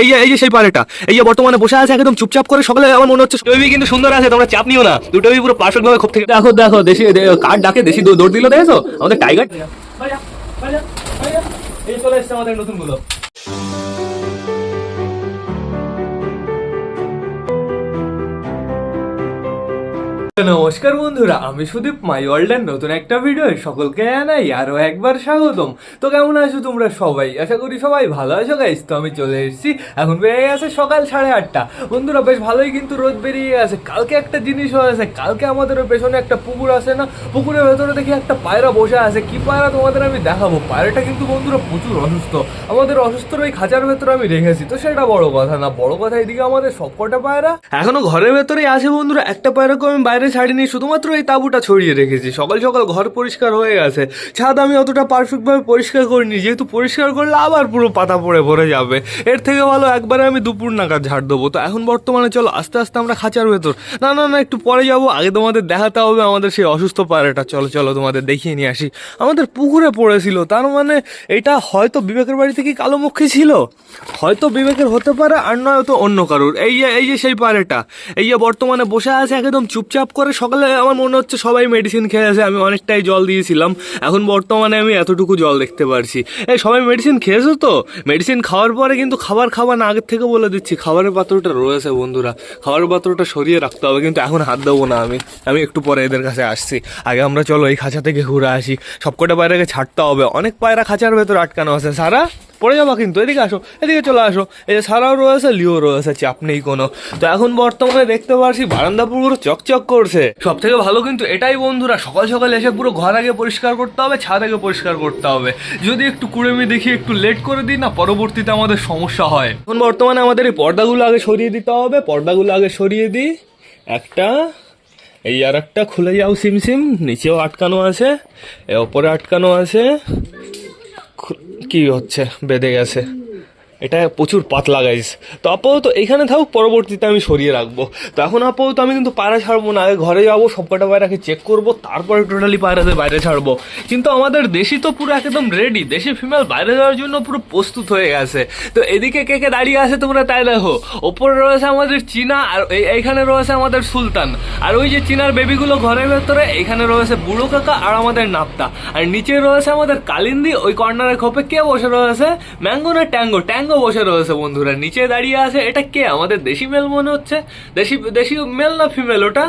এই যে এই যে সেই পারেটা এই যে বর্তমানে বসে আছে একদম চুপচাপ করে, সকালে আমার মনে হচ্ছে বেবি কিন্তু সুন্দর আছে, তোমরা চাপ নিও না। দুটো বেবি পুরো পারফেক্ট ভাবে খুব থেকে দেখো দেখো দেশি কার ডাকে দেশি দৌড় দিল, দেখেছ? আমাদের টাইগার এই চলে এসছে আমাদের নতুন নমস্কার বন্ধুরা, আমি সুদীপ মাই ওয়ার্ল্ডের নতুন একটা ভিডিও সকলকে জানাই আরও একবার স্বাগতম। তো কেমন আছো তোমরা সবাই? আশা করি সবাই ভালো আছো গাইস তো আমি চলে এসেছি, এখন বেরিয়ে গেছে সকাল সাড়ে আটটা। বন্ধুরা, বেশ ভালোই কিন্তু রোদ বেরিয়ে গেছে কালকে একটা জিনিস হয়ে হয়েছে কালকে আমাদের পেছনে একটা পুকুর আছে না? পুকুরের ভেতরে দেখি একটা পায়রা বসে আছে। কি পায়রা তোমাদের আমি দেখাবো? পায়রাটা কিন্তু বন্ধুরা প্রচুর অসুস্থ। আমাদের অসুস্থর ওই খাঁচার ভেতরে আমি রেখেছি। তো সেটা বড় কথা না। বড় কথা এদিকে আমাদের সবকটা পায়রা এখনও ঘরের ভেতরেই আছে বন্ধুরা। একটা পায়রাকে আমি বাইরে ছাড়িনি শুধুমাত্র এই তাঁবুটা ছড়িয়ে রেখেছি। সকাল সকাল ঘর পরিষ্কার হয়ে গেছে। ছাদ আমি অতটা পারফেক্টভাবে পরিষ্কার করিনি, যেহেতু পরিষ্কার করলে আবার পুরো পাতা পড়ে, ভরে যাবে। এর থেকে ভালো একবারে আমি দুপুর নাগাদ ঝাড় দেবো। তো এখন বর্তমানে চলো, আস্তে আস্তে আমরা খাঁচার ভেতর। না না না, একটু পরে যাব। আগে তোমাদের দেখাতে হবে আমাদের সেই অসুস্থ পায়রাটা। চলো চলো, তোমাদের দেখিয়ে নিয়ে আসি। আমাদের পুকুরে পড়েছিল, তার মানে এটা হয়তো বিবেকের বাড়ি থেকে কালো মুখী ছিল? হয়তো বিবেকের হতে পারে আর নয় তো অন্য কারুর। এই যে এই যে সেই পায়রাটা, এই যে বর্তমানে বসে আছে একদম চুপচাপ করে সকালে আমার মনে হচ্ছে সবাই মেডিসিন খেয়ে আছে, আমি অনেকটাই জল দিয়েছিলাম। এখন বর্তমানে আমি এতটুকু জল দেখতে পারছি। এই সবাই মেডিসিন খেয়েছো তো? মেডিসিন খাওয়ার পরে কিন্তু খাবার খাওয়া না, আগের থেকে বলে দিচ্ছি, খাবারের পাত্রটা রয়েছে বন্ধুরা। খাবারের পাত্রটা সরিয়ে রাখতে হবে, কিন্তু এখন হাত দেবো না আমি। আমি একটু পরে এদের কাছে আসছি। আগে আমরা চলো এই খাঁচা থেকে ঘুরে আসি। সবকটা পায়রাকে ছাড়তে হবে। অনেক পায়রা খাঁচার ভেতর আটকানো আছে। সারা পড়ে যাবা কিন্তু, এদিকে আসো, এদিকে চলে আসো। এই যে সারাও রয়েছে, লিও রয়েছে, চাপ নেই কোনো। তো এখন বর্তমানে দেখতে পারছি বারান্দা পুরো চকচক করছে। সব থেকে ভালো কিন্তু এটাই বন্ধুরা, সকাল সকাল এসে পুরো ঘর আগে পরিষ্কার করতে হবে, ছাদ আগে পরিষ্কার করতে হবে। যদি একটু কুড়েমি দেখি, একটু লেট করে দিই, না পরবর্তীতে আমাদের সমস্যা হয়। এখন বর্তমানে আমাদের এই পর্দাগুলো আগে সরিয়ে দিতে হবে, পর্দাগুলো আগে সরিয়ে দিই। একটা, এই আর একটা খুলে যাও সিম সিম, নিচেও আটকানো আছে, এ ওপরে আটকানো আছে। কি হচ্ছে? বেঁধে গেছে। এটা প্রচুর পাতলা গাইস তো আপাতত এখানে থাকুক, পরবর্তীতে আমি সরিয়ে রাখব। তো এখন আপাতত আমি কিন্তু পায়রা ছাড়বো না। আগে ঘরে যাব, সবকটা পায়রাকে চেক করব, তারপরে টোটালি পায়রাদের বাইরে ছাড়বো। কিন্তু আমাদের দেশি তো পুরো একদম রেডি দেশি ফিমেল বাইরে যাওয়ার জন্য পুরো প্রস্তুত হয়ে গেছে। তো এদিকে কে কে দাঁড়িয়ে আছে তোমরা তাই দেখো। ওপরে রয়েছে আমাদের চীনা আর এই- এইখানে রয়েছে আমাদের সুলতান। আর ওই যে চীনার বেবিগুলো ঘরের ভেতরে, এখানে রয়েছে বুড়ো কাকা আর আমাদের নাপ্তা। আর নিচে রয়েছে আমাদের কালিন্দি, ওই কর্নারের খোপে কে বসে রয়েছে? ম্যাঙ্গো না ট্যাঙ্গো? ট্যাঙ্গো বসে রয়েছে বন্ধুরা, নিচে দাঁড়িয়ে আছে, এটা কে? আমাদের দেশি মেল মনে হচ্ছে। দেশি দেশি মেল না ফিমেল ওটা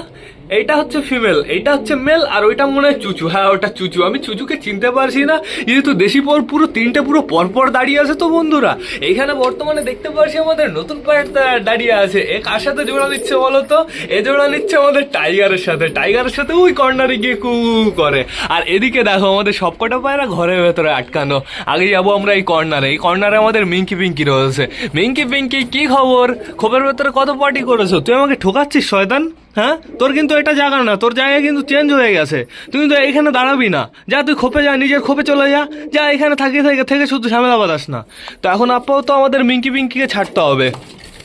এইটা হচ্ছে ফিমেল এইটা হচ্ছে মেল আর ওইটা মনে হয় চুচু। হ্যাঁ ওটা চুচু। আমি চুচুকে চিনতে পারছি না, যেহেতু দেশি পর পুরো তিনটে পুরো পরপর দাঁড়িয়ে আছে তো বন্ধুরা। এইখানে বর্তমানে দেখতে পারছি আমাদের নতুন পায়ের দাঁড়িয়ে আছে। এ কার সাথে জোড়া নিচ্ছে বলো তো? এ জোড়া নিচ্ছে আমাদের টাইগারের সাথে। টাইগারের সাথে ওই কর্নারে গিয়ে কু কু করে। আর এদিকে দেখো, আমাদের সবকটা পায়রা ঘরের ভেতরে আটকানো। আগে যাব আমরা এই কর্নারে এই কর্নারে আমাদের মিঙ্কি পিঙ্কি রয়েছে। মিঙ্কি পিঙ্কি কি খবর? খবরের ভেতরে কত পার্টি করেছ? তুই আমাকে ঠোকাচ্ছিস, শয়তান? হ্যাঁ? তোর কিন্তু এটা জায়গা না, তোর জায়গা কিন্তু চেঞ্জ হয়ে গেছে। তুই কিন্তু এখানে দাঁড়াবি না। যা তুই খোপে যা, নিজের খোপে চলে যা। যা এখানে থাকি থেকে থেকে শুধু ঝামেলা বাতাস না। তো এখন আপাতত আমাদের মিঙ্কি পিঙ্কিকে ছাড়তে হবে।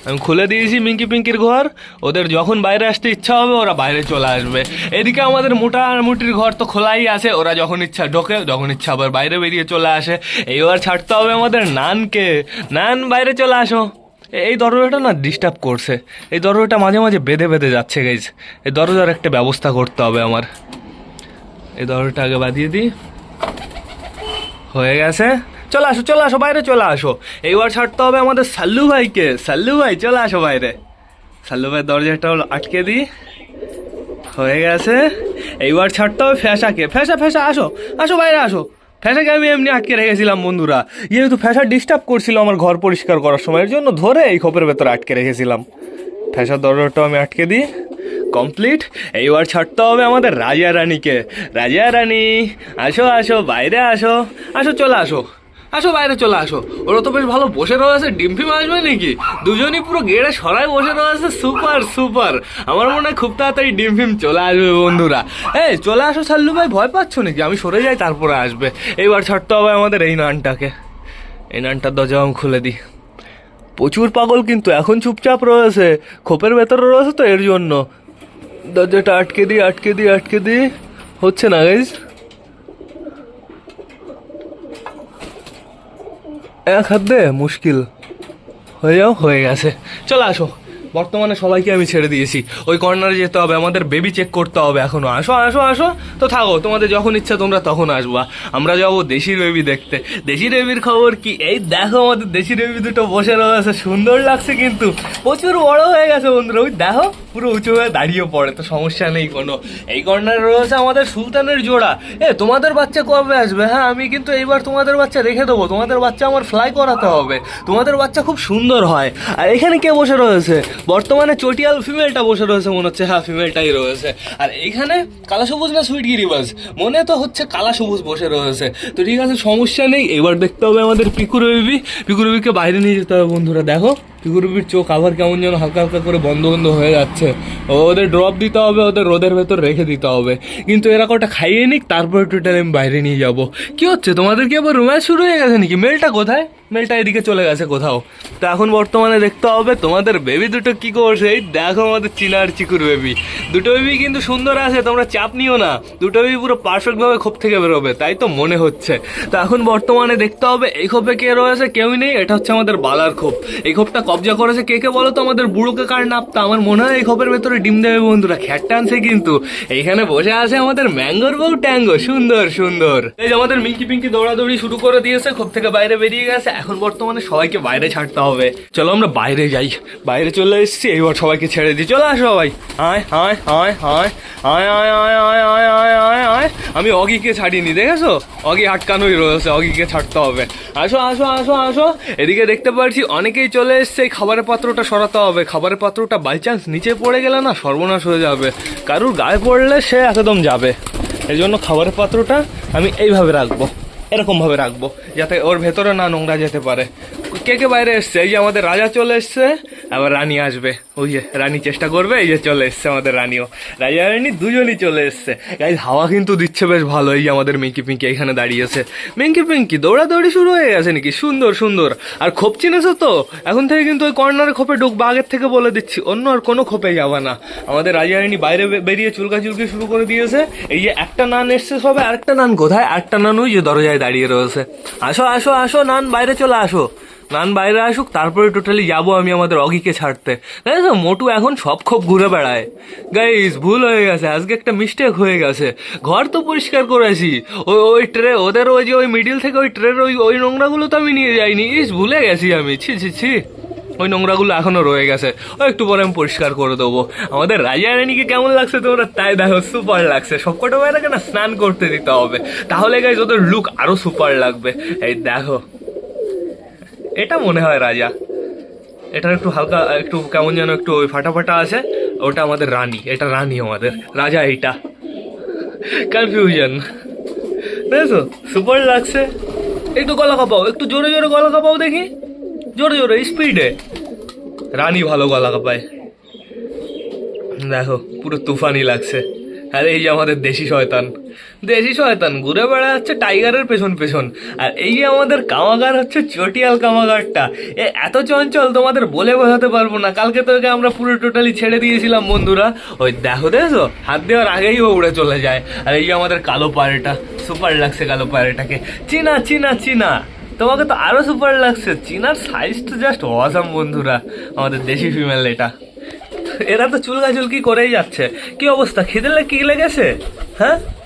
আমি খুলে দিয়েছি মিঙ্কি পিঙ্কির ঘর। ওদের যখন বাইরে আসতে ইচ্ছা হবে, ওরা বাইরে চলে আসবে। এদিকে আমাদের মোটা মুটির ঘর তো খোলাই আছে। ওরা যখন ইচ্ছা ঢোকে, যখন ইচ্ছা আবার বাইরে বেরিয়ে চলে আসে। এইবার ছাড়তে হবে আমাদের নানকে। নান, বাইরে চলে আসো। এই দরজাটা না ডিস্টার্ব করছে। এই দরজাটা মাঝে মাঝে বেঁধে বেঁধে যাচ্ছে গাইজ এই দরজার একটা ব্যবস্থা করতে হবে আমার। এই দরজাটা আগে বাঁধিয়ে দিই। হয়ে গেছে। চলে আসো চলে আসো, বাইরে চলে আসো। এইবার ছাড়তে হবে আমাদের সাল্লু ভাইকে। সাল্লু ভাই, চলে আসো বাইরে। সাল্লু ভাই দরজাটা হলো আটকে দিই। হয়ে গেছে। এইবার ছাড়তে হবে ফ্যাসাকে ফ্যাসা ফ্যাসা আসো। আসো, বাইরে আসো। ফ্যাসাকে আমি এমনি আটকে রেখেছিলাম বন্ধুরা। যেহেতু ফ্যাসা ডিস্টার্ব করছিল আমার ঘর পরিষ্কার করার সময়ের জন্য ধরে এই খোপের ভেতরে আটকে রেখেছিলাম। ফ্যাসার দরজাটাও আমি আটকে দিই। কমপ্লিট এইবার ছাড়তে হবে আমাদের রাজা রানীকে। রাজা রানী, আসো আসো, বাইরে আসো। আসো, চলে আসো। আসো বাইরে চলে আসো। ওরা তো বেশ ভালো বসে রয়েছে ডিম ফিম আসবে নাকি? দুজনই পুরো গেড়ে সরাই বসে রয়েছে, সুপার সুপার। আমার মনে হয় খুব তাড়াতাড়ি ডিম ফিম চলে আসবে বন্ধুরা। এই, চলে আসো সাল্লু ভাই, ভয় পাচ্ছ নাকি? আমি সরে যাই, তারপরে আসবে। এইবার ছাড়তে হবে আমাদের এই নানটাকে। এই নানটার দরজা আমি খুলে দিই। প্রচুর পাগল কিন্তু এখন চুপচাপ রয়েছে। খোপের ভেতরে রয়েছে তো, এর জন্য। দরজাটা আটকে দিই আটকে দিই আটকে দিই। হচ্ছে না গাইজ এক হাত দে, মুশকিল। হয়ে যাও হয়ে গেছে। চলে আসো। বর্তমানে সবাইকে আমি ছেড়ে দিয়েছি। ওই কর্নারে যেতে হবে, আমাদের বেবি চেক করতে হবে এখনও। আসো আসো আসো। তো থাকো, তোমাদের যখন ইচ্ছা তোমরা তখন আসবা। আমরা যাব দেশি বেবি দেখতে। দেশি বেবির খবর কি? এই দেখো, আমাদের দেশি বেবি দুটো বসে রয়েছে। সুন্দর লাগছে কিন্তু। প্রচুর বড় হয়ে গেছে বন্ধুরা। ওই দেখো। পুরো উঁচু হয়ে দাঁড়িয়ে পড়ে, তো সমস্যা নেই কোনো। এই কর্নারে রয়েছে আমাদের সুলতানের জোড়া। এ, তোমাদের বাচ্চা কবে আসবে? হ্যাঁ আমি কিন্তু এইবার তোমাদের বাচ্চা রেখে দেবো। তোমাদের বাচ্চা আমার ফ্লাই করাতে হবে। তোমাদের বাচ্চা খুব সুন্দর হয়। আর এখানে কে বসে রয়েছে? বর্তমানে চটিয়াল ফিমেলটা বসে রয়েছে, মনে হচ্ছে। হ্যাঁ ফিমেলটাই রয়েছে। আর এইখানে কালা সবুজ না সুইট গিরিবাজ? মনে তো হচ্ছে কালা সবুজ বসে রয়েছে। তো ঠিক আছে, সমস্যা নেই। এবার দেখতে হবে আমাদের পিকুর বেবি। পিকুর বাইরে নিয়ে যেতে হবে, বন্ধুরা। দেখো। পিকুরুপির চোখ আবার কেমন যেন হালকা হালকা করে বন্ধ বন্ধ হয়ে যাচ্ছে। ওদের ড্রপ দিতে হবে, ওদের রোদের ভেতর রেখে দিতে হবে। কিন্তু এরা কটা খাইয়ে নিক, তারপর টোটাল আমি বাইরে নিয়ে যাব। কি হচ্ছে? তোমাদের কি আবার রোম্যান্স শুরু হয়ে গেছে নাকি? মেলটা কোথায়? মেলটা এদিকে চলে গেছে কোথাও। তো এখন বর্তমানে দেখতে হবে তোমাদের বেবি দুটো কি করছে। এই দেখো আমাদের চিনার চিকুর বেবি দুটো বেবি কিন্তু সুন্দর আছে, তোমরা চাপ নিও না। দুটো বেবি পুরো পারফেক্ট ভাবে খোপ থেকে বেরোবে, তাই তো মনে হচ্ছে। তো এখন বর্তমানে দেখতে হবে এই খোপে কে রয়েছে, কেউই নেই, এটা হচ্ছে আমাদের বালার খোপ। এই খোপটা কবজা করেছে কে কে বলো তো? আমাদের বুড়োকে কার নাপতা আমার মনে হয় এই খোপের ভেতরে ডিম দেবে বন্ধুরা, খ্যাট টানছে কিন্তু। এইখানে বসে আছে আমাদের ম্যাঙ্গোর বউ ট্যাঙ্গো, সুন্দর সুন্দর। এই যে আমাদের মিঙ্কি পিঙ্কি দৌড়াদৌড়ি শুরু করে দিয়েছে, খোপ থেকে বাইরে বেরিয়ে গেছে। এখন বর্তমানে সবাইকে বাইরে ছাড়তে হবে চলো আমরা বাইরে যাই বাইরে চলে এসেছি এইবার সবাইকে ছেড়ে দিই চলে আসো সবাই আয় আয় আয় আয় আয় আয় আয় আয় আয় আয় আয় আয় আমি অগিকে ছাড়িনি দেখেছ অগি আটকানোই রয়েছে অগিকে ছাড়তে হবে আসো আসো আসো আসো এদিকে দেখতে পাচ্ছি অনেকেই চলে এসছে এই খাবারের পাত্রটা সরাতে হবে খাবারের পাত্রটা বাই চান্স নিচে পড়ে গেলে না সর্বনাশ হয়ে যাবে কারুর গায়ে পড়লে সে একদম যাবে এই জন্য খাবারের পাত্রটা আমি এইভাবে রাখব এরকম ভাবে রাখব যাতে ওর ভেতরে না নোংরা যেতে পারে। কে কে বাইরে এসছে? এই যে আমাদের রাজা চলে এসছে। আবার রানী আসবে। ওই যে রানী চেষ্টা করবে, এই যে চলে এসছে আমাদের রানীও। রাজা রানী দুজনই চলে এসছে। গাইজ হাওয়া কিন্তু দিচ্ছে বেশ ভালো। এই যে আমাদের মিঙ্কি পিঙ্কি এখানে দাঁড়িয়েছে। মিঙ্কি পিঙ্কি দৌড়াদৌড়ি শুরু হয়ে গেছে নাকি? সুন্দর সুন্দর। আর খোপ চিনেছো তো? এখন থেকে কিন্তু ওই কর্নারে খোপে ঢুকবা, আগের থেকে বলে দিচ্ছি। অন্য আর কোনো খোপে যাবে না। আমাদের রাজা রানী বাইরে বেরিয়ে চুলকা চুলকি শুরু করে দিয়েছে। এই যে একটা নান এসছে সবে, আরেকটা নান কোথায়? একটা নান ওই যে দরজায় দাঁড়িয়ে রয়েছে। আসো আসো আসো, নান, বাইরে চলে আসো। নান বাইরে আসুক, তারপরে টোটালি যাব আমি আমাদের অগিকে ছাড়তে। তাই তো, মোটু এখন সব খোপ ঘুরে বেড়ায়। গাইস ভুল হয়ে গেছে, আজকে একটা মিস্টেক হয়ে গেছে। ঘর তো পরিষ্কার করেছি। ওই ওই ট্রে, ওদের ওই যে ওই মিডিল থেকে ওই ট্রের ওই ওই নোংরাগুলো তো আমি নিয়ে যাইনি। ইস, ভুলে গেছি আমি। ছি ছি ছি। ওই নোংরাগুলো এখনও রয়ে গেছে। ও, একটু পরে আমি পরিষ্কার করে দেবো। আমাদের রাজা রানীকে কেমন লাগছে তোমরা? তাই দেখো সুপার লাগছে। সবকটা বাইরে না স্নান করতে দিতে হবে। তাহলে গাইজ ওদের লুক আরও সুপার লাগবে। এই দেখো। এটা মনে হয় রাজা। এটার একটু হালকা, একটু কেমন যেন একটু ওই ফাটা ফাটা আছে, ওটা আমাদের রানী, এটা রানী আমাদের, রাজা এইটা। কনফিউশন দেখো সুপার লাগছে। একটু গলা কাপাও, একটু জোরে জোরে গলা কাপাও দেখি। জোরে জোরে স্পিডে রানী ভালো গলা কাপায়। দেখো, পুরো তুফানি লাগছে। আর এই যে আমাদের দেশি শয়তান। দেশি শয়তান, ঘুরে বেড়াচ্ছে টাইগারের পেছন পেছন। আর এই যে আমাদের কামাগার হচ্ছে চটিয়াল কামাগারটা। এ, এত চঞ্চল, তোমাদের বলে বোঝাতে পারব না। কালকে তো ওকে আমরা পুরো টোটালি ছেড়ে দিয়েছিলাম, বন্ধুরা। ওই দেখো দেখো হাত দেওয়ার আগেই ও উড়ে চলে যায়। আর এই যে আমাদের কালো পায়রাটা, সুপার লাগছে কালো পায়রাটাকে। চিনা চিনা চিনা। তোমাকে তো আরও সুপার লাগছে চিনার সাইজ তো জাস্ট অসাম বন্ধুরা। আমাদের দেশি ফিমেল এটা। এরা তো চুলকা চুলকি করেই যাচ্ছে। কি অবস্থা? খিদে লেগে কি লেগেছে? হ্যাঁ?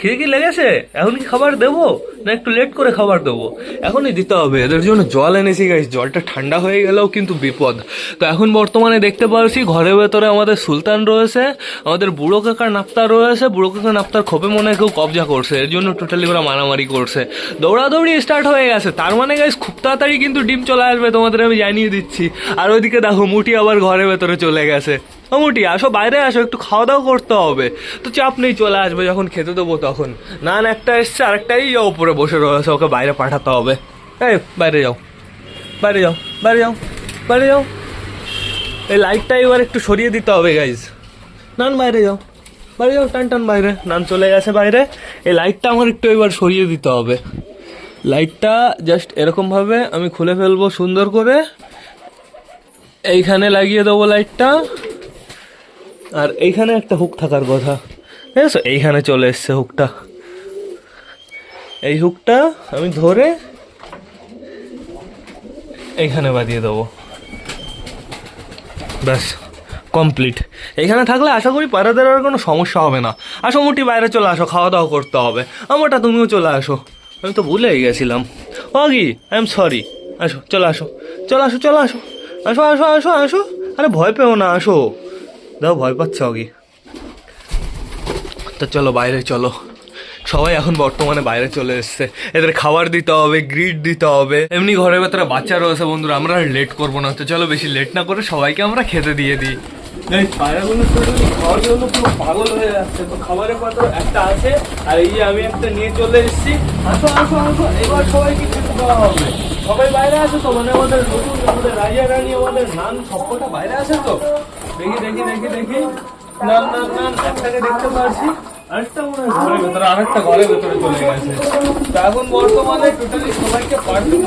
খিদে কি লেগেছে? এখন কি খাবার দেবো? না একটু লেট করে খাবার দেবো? এখনই দিতে হবে। এদের জন্য জল এনেছি গাইস জলটা ঠান্ডা হয়ে গেলেও কিন্তু বিপদ। তো এখন বর্তমানে দেখতে পাচ্ছি ঘরের ভেতরে আমাদের সুলতান রয়েছে, আমাদের বুড়ো কাকার নাপ্তা রয়েছে, বুড়ো কাকার নাপ্তার খোপে মনে হয় কেউ কবজা করছে। এর জন্য টোটালি ওরা মারামারি করছে। দৌড়াদৌড়ি স্টার্ট হয়ে গেছে। তার মানে গাইস খুব তাড়াতাড়ি কিন্তু ডিম চলে আসবে, তোমাদের আমি জানিয়ে দিচ্ছি। আর ওইদিকে দেখো, মুটি আবার ঘরের ভেতরে চলে গেছে। ও মুটি আসো, বাইরে আসো, একটু খাওয়া দাওয়া করতে হবে। তো চাপ নেই, চলে আসবে, যখন খেতে দেবো তখন। নান একটা এসছে, আরেকটাই ওপরে বসে রয়েছে, ওকে বাইরে পাঠাতে হবে। এই, বাইরে যাও বাইরে যাও বাইরে যাও বাইরে যাও। এই লাইটটা এবার একটু সরিয়ে দিতে হবে গাইজ নান, বাইরে যাও বাইরে যাও, টান টান, বাইরে। নান চলে গেছে বাইরে। এই লাইটটা আমার একটু এবার সরিয়ে দিতে হবে। লাইটটা জাস্ট এরকমভাবে আমি খুলে ফেলব সুন্দর করে। এইখানে লাগিয়ে দেবো লাইটটা আর এইখানে একটা হুক থাকার কথা। ঠিক আছে এইখানে চলে এসছে হুকটা। এই হুকটা আমি ধরে এইখানে বাঁধিয়ে দেবো। ব্যাস কমপ্লিট এখানে থাকলে আশা করি পায়রাদের আর কোনো সমস্যা হবে না। আসো, মোটি বাইরে চলে আসো, খাওয়া দাওয়া করতে হবে। আমারটা তুমিও চলে আসো। আমি তো ভুলেই গেছিলাম। অগি আই এম সরি আসো, চলে আসো। চলে আসো চলে আসো। আসো আসো আসো আসো। আরে ভয় পেও না, আসো। দাও, ভয় পাচ্ছে অগি তো চলো, বাইরে চলো। সবাই এখন বর্তমানে বাইরে চলে এসছে। এদের খাবার দিতে হবে, গ্রিড দিতে হবে। এমনি ঘরের ভেতরে বাচ্চা রয়েছে বন্ধুরা, আমরা লেট করব না। তো চলো, বেশি লেট না করে সবাইকে আমরা খেতে দিয়ে দিই। একটা আছে, আর এই যে আমি একটা নিয়ে চলে এসেছি। সবাই বাইরে আছে তো মানে আমাদের নতুন, আমাদের রাজা, রানী, আমাদের নান সবকটা বাইরে আছে তো? দেখি দেখি দেখি দেখি। নান নান নান একটাকে দেখতে পাচ্ছি। আরেকটা আরেকটা ঘরের এখন বর্তমানে টোটালি সবাইকে খাবার জন্য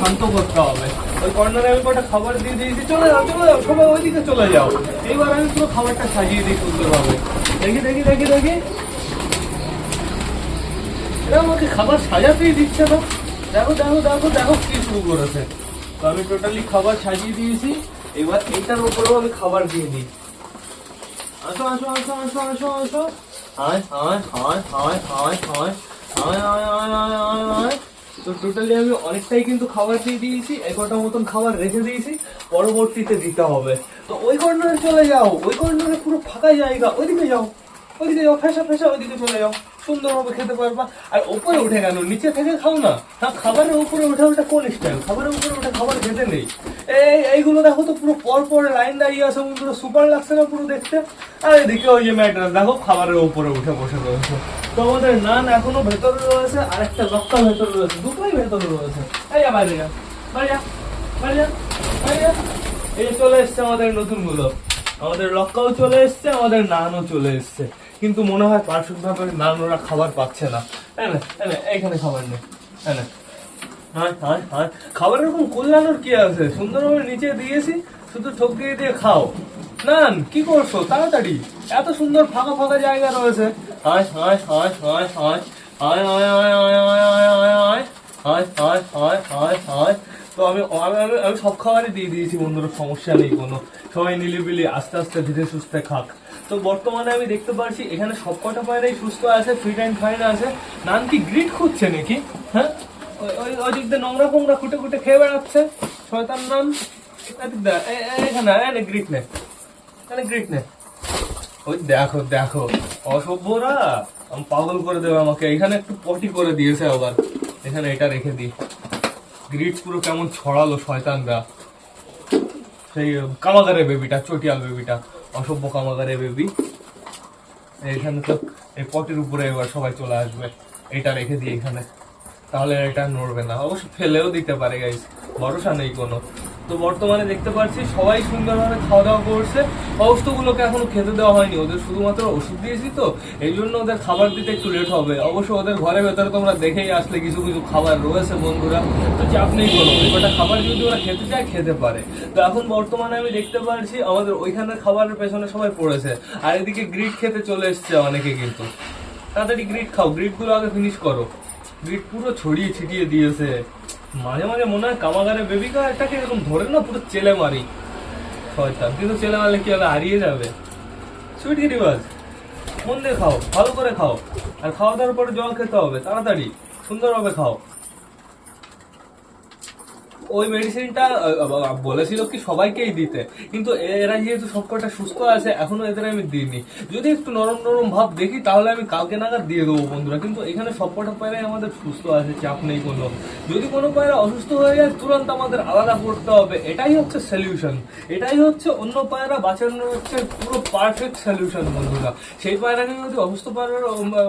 শান্ত করতে হবে। ওই কর্নারে খাবার দিয়ে দিয়েছি। চলে ওইদিকে চলে যাও। আমি পুরো খাবারটা সাজিয়ে দিই সুন্দরভাবে দেখি এরা আমাকে খাবার সাজাতেই দিচ্ছে না। দেখো দেখো দেখো দেখো কি শুরু করেছে। আমি টোটালি খাবার সাজিয়ে দিয়েছি। এবার এইটার উপরেও আমি খাবার দিয়ে দিই আসো আসো আসো আসো আসো আসো আয় আয় আয় আয় আয় আয় আয় আয় তো টোটালি আমি অনেকটাই কিন্তু খাবার দিয়ে দিয়েছি এগারোটা মতন খাবার রেখে দিয়েছি পরবর্তীতে দিতে হবে তো ওই কর্নারে চলে যাও ওই কর্নারে পুরো ফাঁকা জায়গা ওইদিকে যাও ওইদিকে যাও ফেসা ফেসা ওইদিকে চলে যাও সুন্দরভাবে খেতে পারবা আর উপরে উঠে গেল নিচে থেকে খাও না। হ্যাঁ খাবারের উপরে উঠে ওটা কোন? স্টাইল খাবারের উপরে উঠে খাবার খেতে নেই। এই এইগুলো দেখো তো পুরো পর পর লাইন দাঁড়িয়ে আছে, বন্ধুরা। সুপার লাগছে না পুরো দেখতে? আর এদিকে ওই যে ম্যাটার দেখো খাবারের উপরে উঠে বসে রয়েছে। তো আমাদের নান এখনও ভেতরে রয়েছে আর একটা লক্কা ভেতরে রয়েছে, দুটোই ভেতরে রয়েছে। এই যা, বাইরে যা। এই চলে এসছে আমাদের নতুনগুলো। আমাদের লক্কাও চলে এসছে, আমাদের নানও চলে এসছে। কিন্তু মনে হয় পারফেক্ট ভাবে নান ওরা খাবার পাচ্ছে না এই নে, এই নে, এইখানে খাবার নেই নে। হায়, হায়, হায়। খাবারের এরকম কল্যাণের কি আছে সুন্দরভাবে নিচে দিয়েছি শুধু ঠোক দিয়ে দিয়ে খাও নান কি করছ তাড়াতাড়ি এত সুন্দর ফাঁকা ফাঁকা জায়গা রয়েছে হায় হায় হায় হায় হায় হায় হায় হায় হায় হায় হায় হায় হায় হায় হায় হায় হায় হায় তো আমি আমি- আমি সব খাবারই দিয়ে দিয়েছি বন্ধুরা সমস্যা নেই কোনো সবাই নিলিবিলি আস্তে আস্তে ধীরে সুস্থে খাক তো বর্তমানে আমি দেখতে পাচ্ছি এখানে সব কটা পায়রাই সুস্থ আছে ফিট অ্যান্ড ফাইন আছে। নান কি গ্রিট খুঁজছে নাকি? হ্যাঁ? ওই- ওই দিক দিয়ে নোংরা ফোংরা খুঁটে খুঁটে খেয়ে বেড়াচ্ছে। শয়তান নাম এখানে গ্রিট নে এনে গ্রিট নে ওই দেখো দেখো, অসভ্যরা, আমি পাগল করে দেবে আমাকে। এখানে একটু পটি করে দিয়েছে আবার। এখানে এটা রেখে দিই। গ্রিট পুরো কেমন ছড়ালো শয়তানরা। সেই কামাগারে বেবিটা চটিয়াল বেবিটা অসভ্য কামাগারে বেবি। এখানে তো এই পটের উপরে এবার সবাই চলে আসবে। এটা রেখে দিয়ে এখানে। তাহলে এটা নড়বে না। অবশ্য ফেলেও দিতে পারে গাইস ভরসা নেই কোনো। তো বর্তমানে দেখতে পাচ্ছি সবাই সুন্দরভাবে খাওয়া দাওয়া করছে। অবস্থগুলোকে এখনও খেতে দেওয়া হয়নি। ওদের শুধুমাত্র ওষুধ দিয়েছি তো। এই জন্য ওদের খাবার দিতে একটু লেট হবে। অবশ্য ওদের ঘরের ভেতরে তোমরা দেখেই আসলে কিছু কিছু খাবার রয়েছে বন্ধুরা। তো চাপ নেই কোনো ওই কটা খাবার যদি ওরা খেতে চায়, খেতে পারে। তো এখন বর্তমানে আমি দেখতে পাচ্ছি আমাদের ওইখানে খাবারের পেছনে সবাই পড়েছে। আর এদিকে গ্রিট খেতে চলে এসছে অনেকে কিন্তু। তাড়াতাড়ি গ্রিট খাও। গ্রিটগুলো আগে ফিনিশ করো। গ্রিট পুরো ছড়িয়ে ছিটিয়ে দিয়েছে। মাঝে মাঝে মনে হয় কামাগারে বেবিকা এটাকে এরকম ধরে না, পুরো চেলে মারি। শয়তান, কিন্তু চেলে মারলে কি হবে? হারিয়ে যাবে। সুইট গিরিবাজ মন দিয়ে খাও, ভালো করে খাও। আর খাওয়া দাওয়ার পরে জল খেতে হবে, তাড়াতাড়ি। সুন্দরভাবে খাও। ওই মেডিসিনটা বলেছিল কি সবাইকেই দিতে। কিন্তু এরা যেহেতু সবকটা সুস্থ আছে, এখনও এদের আমি দিইনি। যদি একটু নরম নরম ভাব দেখি, তাহলে আমি কালকে নাগাদ দিয়ে দেবো বন্ধুরা। কিন্তু এখানে সবকটা পায়রাই আমাদের সুস্থ আছে, চাপ নেই কোনো। যদি কোনো পায়রা অসুস্থ হয়ে যায়, তুরন্ত আমাদের আলাদা করতে হবে। এটাই হচ্ছে সলিউশন এটাই হচ্ছে অন্য পায়রা বাঁচানোর হচ্ছে পুরো পারফেক্ট সলিউশন বন্ধুরা। সেই পায়রা পায়রাকে যদি অসুস্থ পায়রা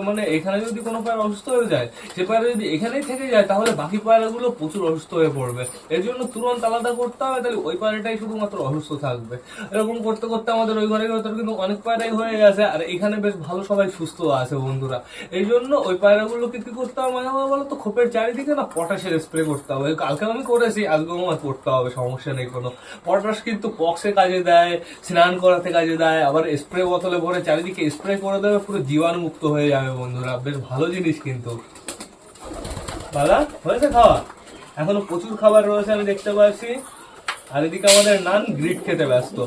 মানে এখানে যদি কোনো পায়রা অসুস্থ হয়ে যায়, সে পায়রা যদি এখানেই থেকে যায়, তাহলে বাকি পায়রাগুলো প্রচুর অসুস্থ হয়ে পড়বে। এর জন্য তুরন্ত আলাদা করতে হবে, তাহলে ওই পায়রাটাই শুধুমাত্র অসুস্থ থাকবে। এরকম করতে করতে আমাদের ওই ঘরের ভেতর কিন্তু অনেক পায়রাই হয়ে গেছে, আর এখানে বেশ ভালো সবাই সুস্থ আছে বন্ধুরা। এই জন্য ওই পায়রাগুলোকে কি করতে হবে মানে বলো তো, খোপের চারিদিকে না পটাশের স্প্রে করতে হবে। কালকে আমি করেছি আজকেও আমার করতে হবে, সমস্যা নেই কোনো। পটাশ কিন্তু পক্সে কাজে দেয়, স্নান করাতে কাজে দেয়, আবার স্প্রে বোতলে ভরে চারিদিকে স্প্রে করে দেবে, পুরো জীবাণু মুক্ত হয়ে যাবে বন্ধুরা। বেশ ভালো জিনিস কিন্তু। বালা, হয়েছে খাওয়া? এখনও প্রচুর খাবার রয়েছে, আমি দেখতে পাচ্ছি। আর এদিকে আমাদের নান গ্রিড খেতে ব্যস্ত।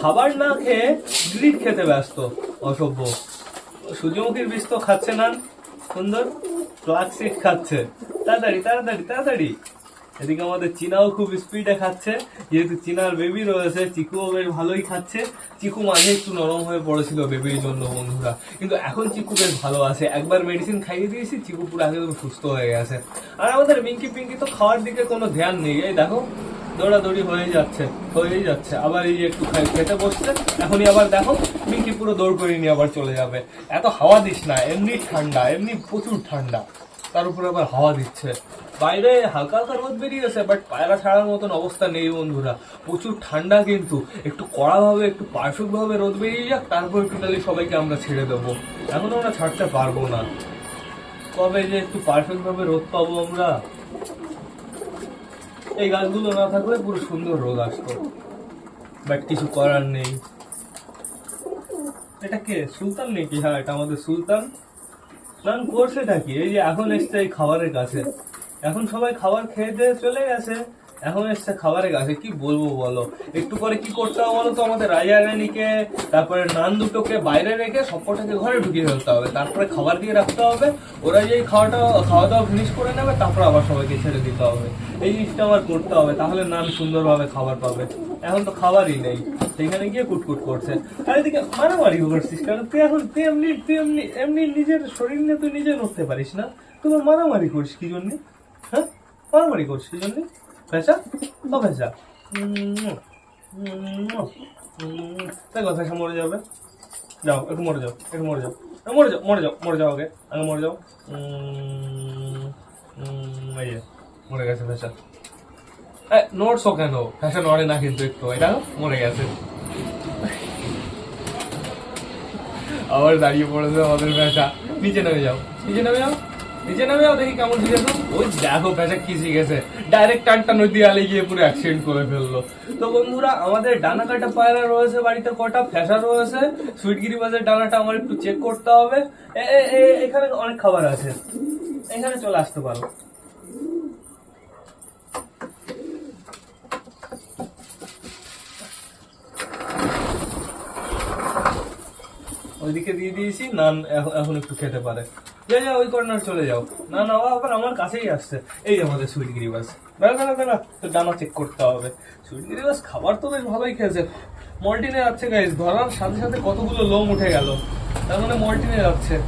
খাবার না খেয়ে গ্রিড খেতে ব্যস্ত, অসভ্য। সূর্যমুখীর বীজ তো খাচ্ছে নান, সুন্দর। ফ্লাক্সিড খাচ্ছে। তাড়াতাড়ি তাড়াতাড়ি তাড়াতাড়ি। এদিকে আমাদের চীনাও খুব স্পিডে খাচ্ছে। যেহেতু চীনার বেবি রয়েছে, চিকুও বেশ ভালোই খাচ্ছে। চিকু মাঝে একটু নরম হয়ে পড়েছিল বেবির জন্য, বন্ধুরা। কিন্তু এখন চিকু বেশ ভালো আছে। একবার মেডিসিন খাইয়ে দিয়েছি, চিকু পুরো একদম সুস্থ হয়ে গেছে। আর আমাদের মিঙ্কি পিঙ্কি তো খাওয়ার দিকে কোনো ধ্যান নেই। এই দেখো, দৌড়াদৌড়ি হয়ে যাচ্ছে, হয়েই যাচ্ছে। আবার এই যে একটু খাই- খেতে বসছে, এখনই আবার দেখো, মিঙ্কি পুরো দৌড় করে নিয়ে আবার চলে যাবে। এত হাওয়া দিস না, এমনি ঠান্ডা, এমনি প্রচুর ঠান্ডা। তার উপরে আবার হাওয়া দিচ্ছে। বাইরে হালকা হালকা রোদ বেরিয়েছে বাট পায়রা ছাড়ার মতন অবস্থা নেই বন্ধুরা। প্রচুর ঠান্ডা কিন্তু। একটু কড়া ভাবে, একটু পারফেক্ট ভাবে রোদ বেরিয়ে যাক, তারপর টোটালি সবাইকে আমরা ছেড়ে দেবো। এখন আমরা ছাড়তে পারব না। কবে যে একটু পারফেক্ট ভাবে রোদ পাবো আমরা? এই গাছগুলো না থাকলে পুরো সুন্দর রোদ আসতো। বাট কিছু করার নেই। এটা কে? সুলতান নাকি? হ্যাঁ এটা আমাদের সুলতান। প্ল্যান করছে নাকি? এই যে এখন এসছে এই খাবারের কাছে। এখন সবাই খাবার খেয়ে দিয়ে চলে গেছে এখন এসছে খাবারের কাছে কি বলব বলো? একটু পরে কি করতে হবে বলো তো? আমাদের রাজা রানীকে, তারপরে নান দুটোকে বাইরে রেখে সবকটাকে ঘরে ঢুকিয়ে ফেলতে হবে। তারপরে খাবার দিয়ে রাখতে হবে। ওরা যেই খাওয়াটা খাওয়া দাওয়া ফিনিশ করে নেবে, তারপরে আবার সবাইকে ছেড়ে দিতে হবে। এই জিনিসটা আমার করতে হবে, তাহলে নান সুন্দরভাবে খাবার পাবে। এখন তো খাবারই নেই। সেখানে গিয়ে কুটকুট করছে। আর এদিকে মারামারি করছিস কারণ তুই এখন তুই এমনি তুই এমনি এমনি নিজের শরীর নিয়ে তুই নিজে নড়তে পারিস না? তোমার মারামারি করিস কি জন্য? হ্যাঁ? মারামারি করছিস কি জন্য? ফেসা মরে যাবে যাও একটু মরে যাও একটু মরে যাও মরে যাও মরে যাও মরে যাও মরে যাও মরে গেছে নড়ে না কিন্তু একটু মরে গেছে আবার দাঁড়িয়ে পড়েছে আমাদের পেঁচা নিচে নেমে যাও নিচে নেমে যাও নিচে নেমে যাও দেখি কেমন শিখেছো ওই দেখো পেঁচা কি শিখেছে ডাইরেক্ট টানটা নদী আলে গিয়ে পুরো অ্যাক্সিডেন্ট করে ফেলল। তো বন্ধুরা, আমাদের ডানা কাটা পায়রা রয়েছে, বাড়িতে কটা ফ্যাসা রয়েছে। সুইটগিরি বাজার ডানাটা আমার একটু চেক করতে হবে। এখানে অনেক খাবার আছে। এখানে চলে আসতে পারো। ওইদিকে দিয়ে দিয়েছি, নান এখন- একটু খেতে পারে। যা যা ওই কর্নার চলে যাও। না না আবার আমার কাছেই আসছে। এই আমাদের সুইট গিরিবাস বেড়া বেড়া বেড়া তো ডানা চেক করতে হবে। সুইট গিরিবাস খাবার তো বেশ ভালোই খেয়েছে। মল্টিনে যাচ্ছে গাইস ধরার সাথে সাথে কতগুলো লোম উঠে গেল। তার মানে মল্টিনে যাচ্ছে।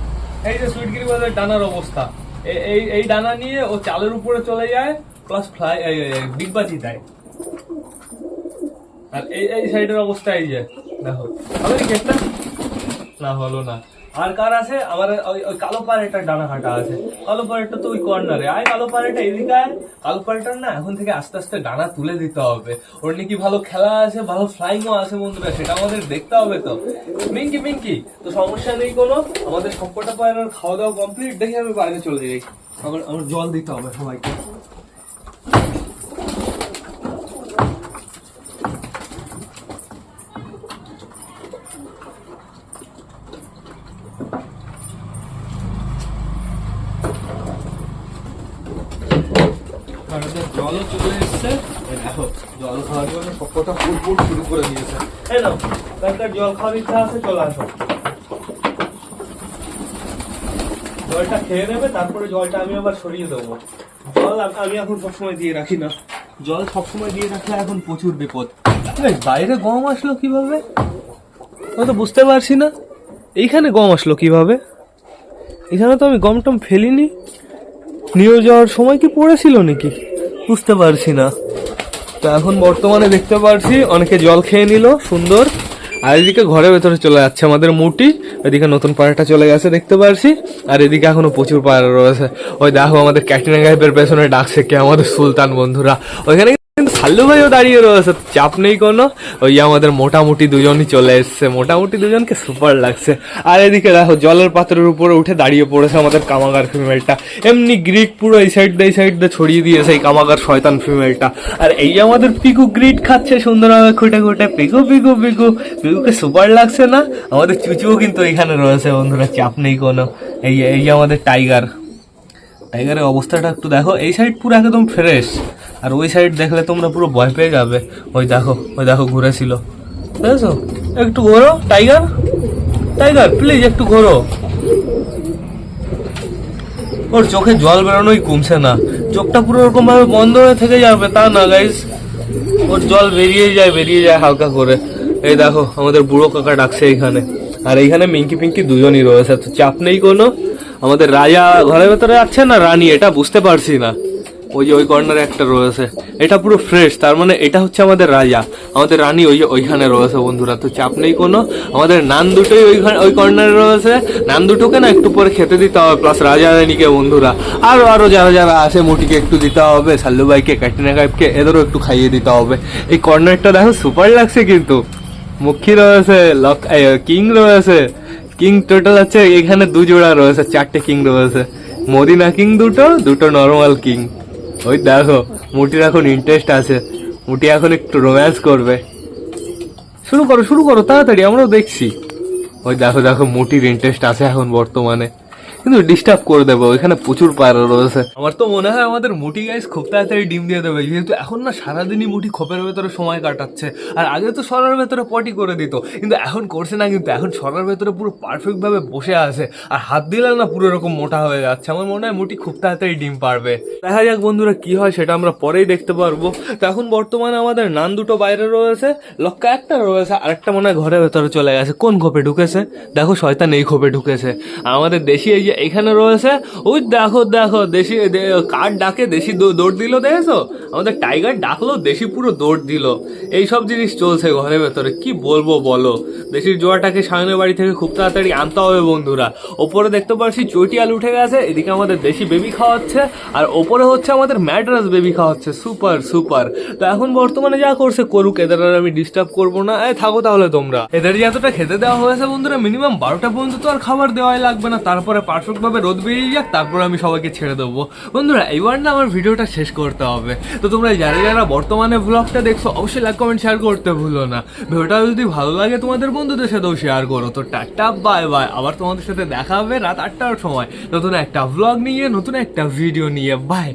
এই যে সুইট গিরিবাসের ডানার অবস্থা। এই এই ডানা নিয়ে ও চালের উপরে চলে যায় প্লাস ফ্লাই ডিগবাজি দেয়। আর এই এই সাইডের অবস্থা এই যে। দেখো কি একটা না, হলো না। আর কার আছে? আমার ওই কালো পাড়েটার ডানা কাটা আছে। কালো পাড়েটা তো ওই কর্নারে আয় কালো পাড়েটা এদিকে আয়। কালো পাড়েটার না এখন থেকে আস্তে আস্তে ডানা তুলে দিতে হবে। ওর নাকি ভালো খেলা আছে, ভালো ফ্লাইংও আছে বন্ধুরা, সেটা আমাদের দেখতে হবে তো। মিঙ্কি মিঙ্কি, তো সমস্যা নেই কোনো। আমাদের সবকটা পায়ের খাওয়া দাওয়া কমপ্লিট দেখে আমি বাইরে চলে যাই। আবার আমার জল দিতে হবে সবাইকে কারণে জলও চলে এসছে এই দেখো জল খাওয়ার জন্য সবকটা ফুটফুট শুরু করে দিয়েছে। এই নাও কার জল খাওয়ার ইচ্ছা আছে চলে আসো। জলটা খেয়ে নেবে তারপরে জলটা আমি আবার সরিয়ে দেবো। জল আমি এখন সবসময় দিয়ে রাখি না। জল সবসময় দিয়ে রাখলে এখন প্রচুর বিপদ। বাইরে গম আসলো কীভাবে? আমি তো বুঝতে পারছি না। এইখানে গম আসলো কীভাবে? এখানে তো আমি গম টম ফেলিনি। নিয়ে যাওয়ার সময় কি পড়েছিল নাকি? বুঝতে পারছি না। তো এখন বর্তমানে দেখতে পারছি অনেকে জল খেয়ে নিল, সুন্দর। আর এদিকে ঘরের ভেতরে চলে যাচ্ছে আমাদের মুটি। এদিকে নতুন পাড়াটা চলে গেছে, দেখতে পারছি। আর এদিকে এখনও প্রচুর পাড়া রয়েছে। ওই দেখো আমাদের ক্যাটরিনা গাইপের পেছনে ডাকছে কে? আমাদের সুলতান বন্ধুরা। ওইখানে সাল্লু ভাইও দাঁড়িয়ে রয়েছে, চাপ নেই কোনো। ওই আমাদের মোটামুটি দুজনই চলে এসছে। মোটামুটি দুজনকে সুপার লাগছে। আর এদিকে দেখো, জলের পাত্রের উপরে উঠে দাঁড়িয়ে পড়েছে আমাদের কামাগার ফিমেলটা এমনি গ্রিক পুরো এই সাইড দিয়ে, এই সাইড দিয়ে ছড়িয়ে দিয়েছে এই কামাগার শয়তান ফিমেলটা আর এই আমাদের পিকু গ্রিট খাচ্ছে, সুন্দরভাবে খুঁটে খুঁটে। পিকু পিকু পিকু। পিকুকে সুপার লাগছে না? আমাদের চুচুও কিন্তু এখানে রয়েছে, বন্ধুরা, চাপ নেই কোনো। এই এই আমাদের টাইগার টাইগারের অবস্থাটা একটু দেখো। এই সাইড পুরো একদম ফ্রেশ আর ওই সাইড দেখলে তোমরা পুরো ভয় পেয়ে যাবে। ওই দেখো ওই দেখো ঘুরেছিল। বুঝেছ? একটু ঘোরো টাইগার টাইগার প্লিজ একটু ঘোরো। ওর চোখে জল বেরোনোই কমছে না। চোখটা পুরো ওরকম ভাবে বন্ধ হয়ে থেকে যাবে, তা না গাইস ওর জল বেরিয়ে যায় বেরিয়ে যায় হালকা করে। এই দেখো, আমাদের বুড়ো কাকা ডাকছে এখানে। আর এইখানে মিঙ্কি পিঙ্কি দুজনই রয়েছে। তো চাপ নেই কোনো। আমাদের রাজা ঘরের ভেতরে আছে না রানী, এটা বুঝতে পারছি না। ওই যে ওই কর্নারে একটা রয়েছে। এটা পুরো ফ্রেশ তার মানে এটা হচ্ছে আমাদের রাজা। আমাদের রানী ওই ওইখানে রয়েছে বন্ধুরা। তো চাপ নেই কোনো। আমাদের নান দুটোই ওইখানে ওই কর্নারে রয়েছে। নান দুটোকে না একটু পরে খেতে দিতে হবে প্লাস রাজা রানীকে বন্ধুরা। আরও আরও যারা যারা আছে, মুটিকে একটু দিতে হবে সাল্লু ভাইকে, ক্যাটরিনা কাইফকে এদেরও একটু খাইয়ে দিতে হবে। এই কর্নারটা দেখো সুপার লাগছে কিন্তু। মুখী রয়েছে, লক কিং রয়েছে। কিং টোটাল আছে, এখানে দু জোড়া রয়েছে, চারটে কিং রয়েছে। মদিনা কিং দুটো দুটো নর্মাল কিং ওই দেখো মুটির এখন ইন্টারেস্ট আছে। মুটি এখন একটু রোম্যান্স করবে। শুরু করো শুরু করো তাড়াতাড়ি আমরাও দেখছি। ওই দেখো দেখো মুটির ইন্টারেস্ট আছে এখন বর্তমানে। কিন্তু ডিস্টার্ব করে দেবো ওইখানে প্রচুর পায়রা রয়েছে। আমার তো মনে হয় আমাদের মুটি গাইস খুব তাড়াতাড়ি ডিম দিয়ে দেবে, যেহেতু এখন না সারাদিনই মুটি খোপের ভেতরে সময় কাটাচ্ছে। আর আগে তো সরার ভেতরে পটি করে দিত, কিন্তু এখন করছে না কিন্তু, এখন সরার ভেতরে পুরো পারফেক্ট ভাবে বসে আছে। আর হাত দিলে না পুরো এরকম মোটা হয়ে যাচ্ছে, আমার মনে হয় মুটি খুব তাড়াতাড়ি ডিম পারবে। দেখা যাক বন্ধুরা কি হয়, সেটা আমরা পরেই দেখতে পারব। তো এখন বর্তমানে আমাদের নান দুটো বাইরে রয়েছে, লক্কা একটা রয়েছে, আরেকটা মনে হয় ঘরের ভেতরে চলে গেছে। কোন খোপে ঢুকেছে? দেখো শয়তান এই খোপে ঢুকেছে। আমাদের দেশি এই যে এখানে রয়েছে। ওই দেখো দেখো, দেশি কার ডাকে দেশি দৌড় দিল দেখেছ? আমাদের টাইগার ডাকলো, দেশি পুরো দৌড় দিল। এই সব জিনিস চলছে ঘরের ভেতরে, কি বলব বলো? দেশির জোয়াটাকে সামনের বাড়ি থেকে খুব তাড়াতাড়ি আনতে হবে বন্ধুরা। ওপরে দেখতে পাচ্ছি চটিয়াল উঠে গেছে, এদিকে আমাদের দেশি বেবি খাওয়াচ্ছে, আর ওপরে হচ্ছে আমাদের ম্যাড্রাস বেবি খাওয়াচ্ছে। Super super. তো এখন বর্তমানে যা করছে করুক, এদের আর আমি ডিস্টার্ব করব না। এ থাকো তাহলে তোমরা। এদের যে এতটা খেতে দেওয়া হয়েছে বন্ধুরা মিনিমাম বারোটা পর্যন্ত তো আর খাবার দেওয়াই লাগবে না, তারপরে পারফেক্ট ভাবে রোদ বেরিয়ে যাক, তারপর আমি সবাইকে ছেড়ে দেবো। বন্ধুরা, এইবার না আমার ভিডিওটা শেষ করতে হবে। তো তোমরা যারা যারা বর্তমানে ব্লগটা দেখছ, অবশ্যই লাইক কমেন্ট শেয়ার করতে ভুলো না। ভিডিওটা যদি ভালো লাগে তোমাদের বন্ধুদের সাথেও শেয়ার করো। তো টাটা বাই বাই আবার তোমাদের সাথে দেখা হবে রাত আটটার সময়। নতুন একটা ব্লগ নিয়ে, নতুন একটা ভিডিও নিয়ে। বাই